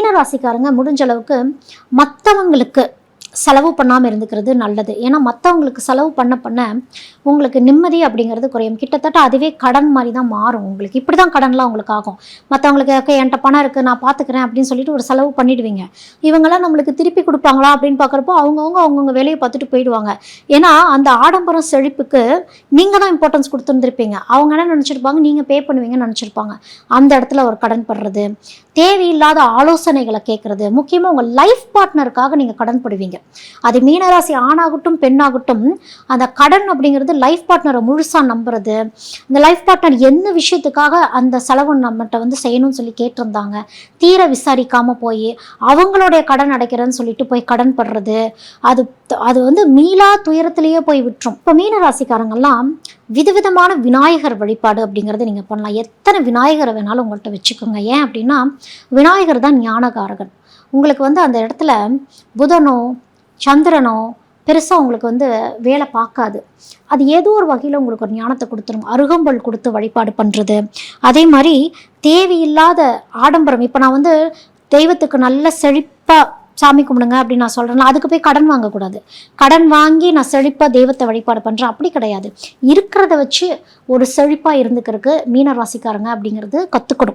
மீனராசிக்காரங்க முடிஞ்ச அளவுக்கு மற்றவங்களுக்கு செலவு பண்ணாமல் இருந்துக்கிறது நல்லது. ஏன்னா மற்றவங்களுக்கு செலவு பண்ண பண்ண உங்களுக்கு நிம்மதி அப்படிங்கிறது குறையும். கிட்டத்தட்ட அதுவே கடன் மாதிரி தான் மாறும் உங்களுக்கு. இப்படி தான் கடன்லாம் உங்களுக்கு ஆகும். மற்றவங்களுக்கு "ஓகே, என்கிட்ட பணம் இருக்குது நான் பார்த்துக்கிறேன் அப்படின்னு சொல்லிட்டு ஒரு செலவு பண்ணிடுவீங்க. இவங்கெல்லாம் நம்மளுக்கு திருப்பி கொடுப்பாங்களா அப்படின்னு பார்க்குறப்போ அவங்கவுங்க அவங்கவுங்க வேலையை பார்த்துட்டு போயிடுவாங்க. ஏன்னா அந்த ஆடம்பரம் செழிப்புக்கு நீங்கள் தான் இம்பார்ட்டன்ஸ் கொடுத்துருந்துருப்பீங்க. அவங்க என்ன நினச்சிருப்பாங்க? நீங்கள் பே பண்ணுவீங்கன்னு நினச்சிருப்பாங்க. அந்த இடத்துல ஒரு கடன் படுறது தேவையில்லாத ஆலோசனைகளை கேட்குறது முக்கியமாக உங்கள் லைஃப் பார்ட்னருக்காக நீங்கள் கடன் படுவீங்க. அது மீனராசி ஆணாகட்டும் பெண்ணாகட்டும் அந்த கடன் அப்படிங்கிறது லைஃப் பார்ட்னரை முழுசாக நம்புறது. இந்த லைஃப் பார்ட்னர் என்ன விஷயத்துக்காக அந்த செலவு நம்மகிட்ட வந்து செய்யணும்னு சொல்லி கேட்டிருந்தாங்க. தீர விசாரிக்காமல் போய் அவங்களுடைய கடன் அடைக்கிறேன்னு சொல்லிட்டு போய் கடன் படுறது. அது அது வந்து மீளா துயரத்திலேயே போய் விட்டுரும். இப்போ மீனராசிக்காரங்கெல்லாம் விதவிதமான விநாயகர் வழிபாடு அப்படிங்கிறத நீங்கள் பண்ணலாம். எத்தனை விநாயகரை வேணாலும் உங்கள்கிட்ட வச்சுக்கோங்க. ஏன் அப்படின்னா விநாயகர் தான் ஞானகாரகன். உங்களுக்கு வந்து அந்த இடத்துல புதனோ சந்திரனோ பெருசாக உங்களுக்கு வந்து வேலை பார்க்காது. அது ஏதோ ஒரு வகையில் உங்களுக்கு ஒரு ஞானத்தை கொடுத்துரும். அருகம்பல் கொடுத்து வழிபாடு பண்ணுறது அதே மாதிரி தேவையில்லாத ஆடம்பரம். இப்போ நான் வந்து தெய்வத்துக்கு நல்ல செழிப்பாக சாமி கும்பிடுங்க அப்படின்னு நான் சொல்கிறேன்னா அதுக்கு போய் கடன் வாங்கக்கூடாது. கடன் வாங்கி நான் செழிப்பாக தெய்வத்தை வழிபாடு பண்ணுறேன் அப்படி கிடையாது. இருக்கிறத வச்சு ஒரு செழிப்பாக இருந்துக்கிறதுக்கு மீன ராசிக்காரங்க அப்படிங்கிறது கற்றுக்கணும்